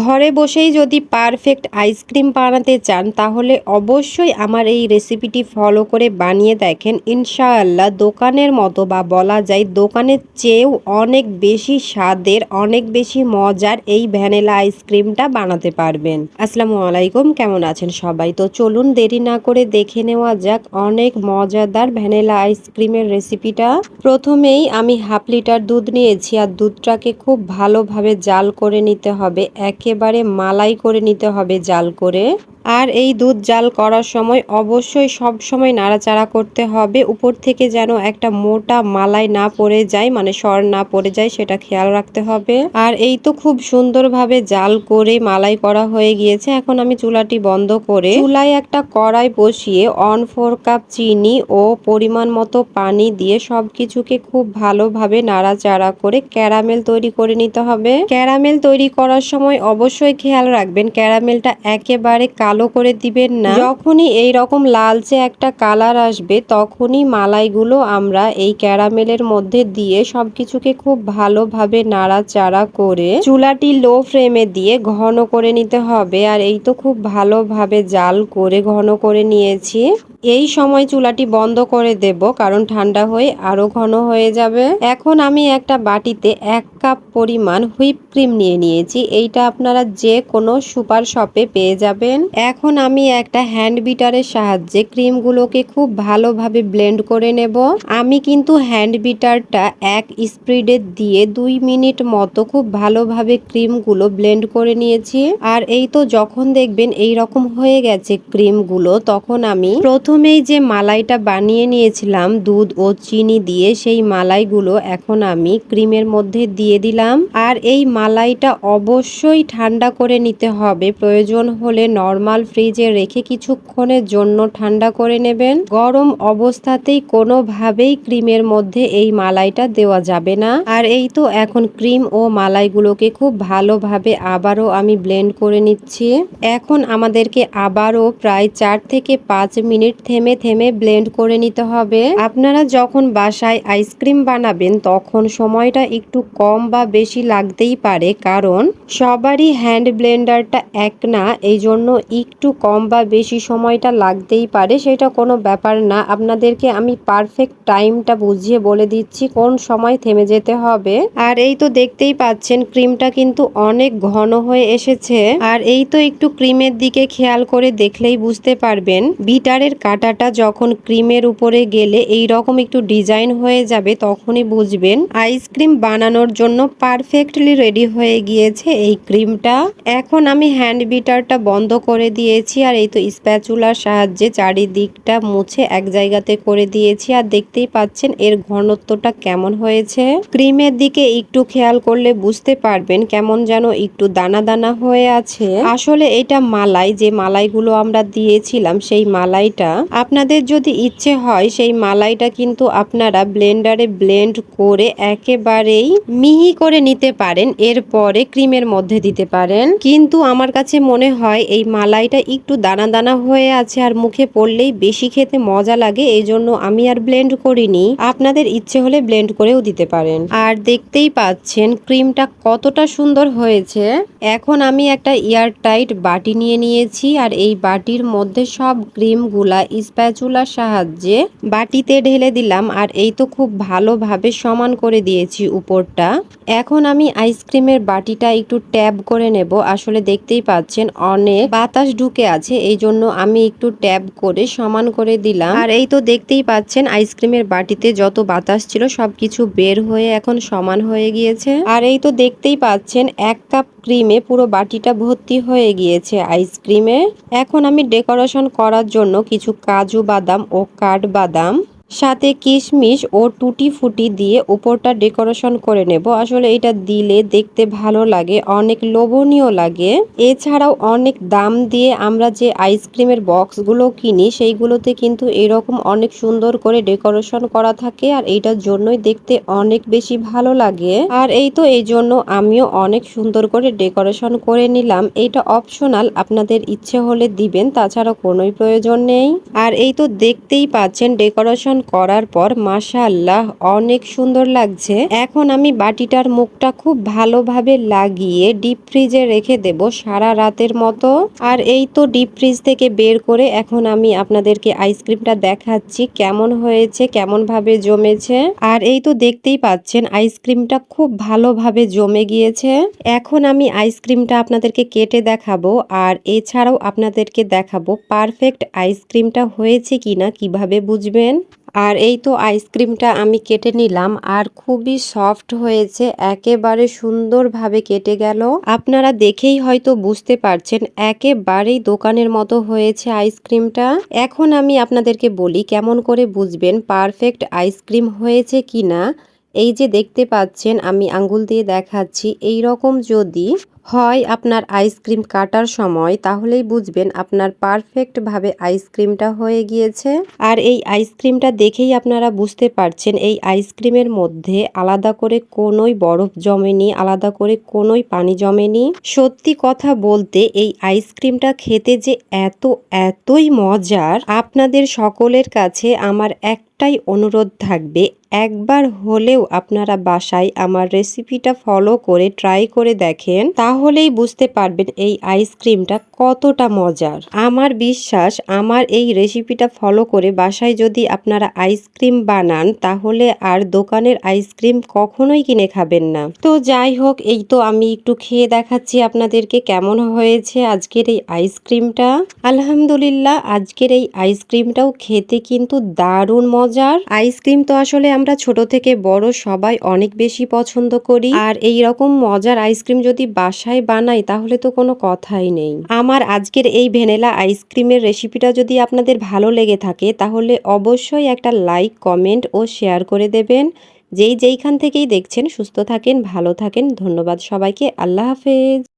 ঘরে বসেই যদি পারফেক্ট আইসক্রিম বানাতে চান, তাহলে অবশ্যই আমার এই রেসিপিটি ফলো করে বানিয়ে দেখেন। ইনশাআল্লাহ দোকানের মতো বা বলা যায় দোকানের চেয়েও অনেক বেশি স্বাদের, অনেক বেশি মজার এই ভ্যানিলা আইসক্রিমটা বানাতে পারবেন। আসসালামু আলাইকুম, কেমন আছেন সবাই? তো চলুন দেরি না করে দেখে নেওয়া যাক অনেক মজাদার ভ্যানিলা আইসক্রিমের রেসিপিটা। প্রথমেই আমি হাফ লিটার দুধ নিয়েছি, আর দুধটাকে খুব ভালোভাবে জাল করে নিতে হবে একেবারে মালাই করে নিতে হবে জাল করে। আর এই দুধ জাল করার সময় অবশ্যই সব সময় নাড়াচাড়া করতে হবে। উপর থেকে যেন একটা মোটা মালাই না পড়ে যায় মানে সর না পড়ে যায়, সেটা খেয়াল রাখতে হবে। আর এই তো খুব সুন্দরভাবে জাল করে মালাই করা হয়ে গিয়েছে। এখন আমি চুলাটি বন্ধ করে চুলায় একটা কড়াই বসিয়ে অন ফোর কাপ চিনি ও পরিমাণ মতো পানি দিয়ে সব কিছুকে খুব ভালোভাবে নাড়াচাড়া করে ক্যারামেল তৈরি করে নিতে হবে। ক্যারামেল তৈরি করার সময় অবশ্যই খেয়াল রাখবেন, ক্যারামেলটা একেবারে কালো করে দিবেন না। যখনই এই রকম লালচে একটা কালার আসবে, তখনই মালাইগুলো আমরা এই ক্যারামেলের মধ্যে দিয়ে সবকিছুকে খুব ভালোভাবে নাড়াচাড়া করে চুলাটি লো ফ্লেমে দিয়ে ঘন করে নিতে হবে। আর এই তো খুব ভালোভাবে জাল করে ঘন করে নিয়েছি। এই সময় চুলাটি বন্ধ করে দেব, কারণ ঠান্ডা হয়ে আরও ঘন হয়ে যাবে। এখন আমি একটা বাটিতে এক কাপ পরিমাণ হুইপ ক্রিম নিয়ে নিয়েছি। এইটা আপনারা যে কোনো সুপার শপে পেয়ে যাবেন। এখন আমি একটা হ্যান্ড বিটারের সাহায্যে ক্রিমগুলোকে খুব ভালোভাবে ব্লেন্ড করে নেব। আমি কিন্তু হ্যান্ড বিটারটা এক স্প্রিডে দিয়ে দুই মিনিট মতো খুব ভালোভাবে ক্রিমগুলো ব্লেন্ড করে নিয়েছি। আর এই তো যখন দেখবেন এই রকম হয়ে গেছে ক্রিমগুলো, তখন আমি প্রথমেই যে মালাইটা বানিয়ে নিয়েছিলাম, দুধ ও চিনি দিয়ে, সেই মালাইগুলো এখন আমি ক্রিমের মধ্যে দিয়ে দিলাম। আর এই মালাইটা অবশ্যই ঠান্ডা করে নিতে হবে। প্রয়োজন হলে নর্মাল ফ্রিজে রেখে কিছুক্ষণের জন্য ঠান্ডা করে নেবেন। গরম অবস্থাতেই কোনোভাবেই ক্রিমের মধ্যে এই মালাইটা দেওয়া যাবে না। আর এই তো এখন ক্রিম ও মালাইগুলোকে খুব ভালোভাবে আবারও আমি ব্লেন্ড করে নিচ্ছি। এখন আমাদেরকে আবারও প্রায় চার থেকে পাঁচ মিনিট থেমে থেমে ব্লেন্ড করে নিতে হবে। আপনারা যখন বাসায় আইসক্রিম বানাবেন, তখন সময়টা একটু কম বা বেশি লাগতেই পারে, কারণ সবারই হ্যান্ড ব্লেন্ডারটা এক না এই জন্য একটু কম বা বেশি সময়টা লাগতেই পারে, সেটা কোনো ব্যাপার না। আপনাদেরকে আমি পারফেক্ট টাইমটা বুঝিয়ে বলে দিচ্ছি, কোন সময় থেমে যেতে হবে। আর এই তো দেখতেই পাচ্ছেন ক্রিমটা কিন্তু অনেক ঘন হয়ে এসেছে। আর এই তো একটু ক্রিমের দিকে খেয়াল করে দেখলেই বুঝতে পারবেন, বিটারের কাটাটা যখন ক্রিমের উপরে গেলে এই রকম একটু ডিজাইন হয়ে যাবে, তখনই বুঝবেন আইসক্রিম বানানোর জন্য পারফেক্টলি রেডি হয়ে গিয়েছে এই ক্রিমটা। এখন আমি হ্যান্ড বিটারটা বন্ধ করে দিয়েছি আর এই তো স্প্যাচুলার সাহায্যে চারিদিকটা মুছে এক জায়গাতে করে দিয়েছি আর দেখতেই পাচ্ছেন এর ঘনত্বটা কেমন হয়েছে। ক্রিমের দিকে একটু খেয়াল করলে বুঝতে পারবেন কেমন যেন একটু দানা দানা হয়ে আছে। আসলে এটা মালাই, যে মালাইগুলো আমরা দিয়েছিলাম, সেই মালাইটা আপনাদের যদি ইচ্ছে হয়, সেই মালাইটা কিন্তু আপনারা ব্লেন্ডারে ব্লেন্ড করে একেবারেই মিহি করে নিতে পারেন। এরপরে ক্রিমের মধ্যে দিতে পারেন। কিন্তু আমার কাছে মনে হয়, এই মালাইটা একটু দানা দানা হয়ে আছে আর মুখে পড়লেই বেশি খেতে মজা লাগে, এই জন্য আমি আর ব্লেন্ড করিনি। আপনাদের ইচ্ছে হলে ব্লেন্ড করেও দিতে পারেন। আর দেখতেই পাচ্ছেন, ক্রিমটা কতটা সুন্দর হয়েছে। এখন আমি একটা এয়ার টাইট বাটি নিয়ে নিয়েছি আর এই বাটির মধ্যে সব ক্রিমগুলা স্প্যাচুলার সাহায্যে বাটিতে ঢেলে দিলাম আর এই তো খুব ভালোভাবে সমান করে দিয়েছি উপরটা। এখন আমি আইসক্রিমের বাটিটা একটু ট্যাব করে নেব। আসলে দেখতেই পাচ্ছেন অনেক বাতাস ঢুকে আছে, এই জন্য আমি একটু ট্যাব করে সমান করে দিলাম। আর এই তো দেখতেই পাচ্ছেন আইসক্রিমের বাটিতে যত বাতাস ছিল সবকিছু বের হয়ে এখন সমান হয়ে গিয়েছে। আর এই তো দেখতেই পাচ্ছেন এক কাপ ক্রিমে পুরো বাটিটা ভর্তি হয়ে গিয়েছে আইসক্রিমে এখন আমি ডেকোরেশন করার জন্য কিছু কাজু বাদাম ও কাঠবাদাম সাথে কিশমিশ ও টুটি ফুটি দিয়ে উপরটা ডেকোরেশন করে নেব। আসলে এটা দিলে দেখতে ভালো লাগে, অনেক লোভনীয় লাগে। এছাড়াও অনেক দাম দিয়ে আমরা যে আইসক্রিমের বক্সগুলো কিনি, সেইগুলোতে কিন্তু এরকম অনেক সুন্দর করে ডেকোরেশন করা থাকে আর এইটার জন্যই দেখতে অনেক বেশি ভালো লাগে। আর এই তো, এই জন্য আমিও অনেক সুন্দর করে ডেকোরেশন করে নিলাম। এইটা অপশনাল আপনাদের ইচ্ছে হলে দিবেন, তাছাড়া কোনোই প্রয়োজন নেই। আর এই তো দেখতেই পাচ্ছেন, ডেকোরেশন করার পর মাশাআল্লাহ, অনেক সুন্দর লাগছে। এখন আমি বাটিটার মুখটা খুব ভালোভাবে লাগিয়ে ডিপ ফ্রিজে রেখে দেব সারা রাতের মতো। আর এই তো ডিপ ফ্রিজ থেকে বের করে এখন আমি আপনাদেরকে আইসক্রিমটা দেখাচ্ছি, কেমন হয়েছে কেমন ভাবে জমেছে। আর এই তো দেখতেই পাচ্ছেন আইসক্রিমটা খুব ভালোভাবে জমে গিয়েছে। এখন আমি আইসক্রিমটা আপনাদেরকে কেটে দেখাবো, আর এছাড়াও আপনাদেরকে দেখাবো পারফেক্ট আইসক্রিমটা হয়েছে কিনা, কীভাবে বুঝবেন? আর এই তো আইসক্রিমটা আমি কেটে নিলাম আর খুবই সফট হয়েছে, একেবারে সুন্দরভাবে কেটে গেল। আপনারা দেখেই হয়তো বুঝতে পারছেন, একেবারেই দোকানের মতো হয়েছে আইসক্রিমটা এখন আমি আপনাদেরকে বলি কেমন করে বুঝবেন পারফেক্ট আইসক্রিম হয়েছে কি না এই যে দেখতে পাচ্ছেন, আমি আঙ্গুল দিয়ে দেখাচ্ছি। এই রকম যদি হয় আপনার আইসক্রিম কাটার সময়, তাহলেই বুঝবেন আপনার পারফেক্টভাবে আইসক্রিমটা হয়ে গিয়েছে। আর এই আইসক্রিমটা দেখেই আপনারা বুঝতে পারছেন, এই আইসক্রিমের মধ্যে আলাদা করে কোনোই বরফ জমেনি, আলাদা করে কোনোই পানি জমেনি। সত্যি কথা বলতে, এই আইসক্রিমটা খেতে যে এত, এতই মজার, আপনাদের সকলের কাছে আমার একটাই অনুরোধ থাকবে, একবার হলেও আপনারা বাসায় আমার রেসিপিটা ফলো করে ট্রাই করে দেখেন। তাহলেই বুঝতে পারবেন এই আইসক্রিমটা কতটা মজার। আমার বিশ্বাস, আমার এই রেসিপিটা ফলো করে বাসায় যদি আপনারা আইসক্রিম বানান, তাহলে আর দোকানের আইসক্রিম কখনোই কিনে খাবেন না। তো যাই হোক, এই তো আমি একটু খেয়ে দেখাচ্ছি আপনাদেরকে কেমন হয়েছে আজকের এই আইসক্রিমটা। আলহামদুলিল্লাহ, আজকের এই আইসক্রিমটাও খেতে কিন্তু দারুণ মজার। আইসক্রিম তো আসলে আমরা ছোট থেকে বড় সবাই অনেক বেশি পছন্দ করি। আর এই রকম মজার আইসক্রিম যদি বাসায় বানাই, তাহলে তো কোনো কথাই নেই। আমার আজকের এই ভ্যানিলা আইসক্রিমের রেসিপিটা যদি আপনাদের ভালো লেগে থাকে, তাহলে অবশ্যই একটা লাইক, কমেন্ট ও শেয়ার করে দেবেন। যেই যেইখান থেকেই দেখছেন, সুস্থ থাকেন, ভালো থাকেন। ধন্যবাদ সবাইকে। আল্লাহ হাফেজ।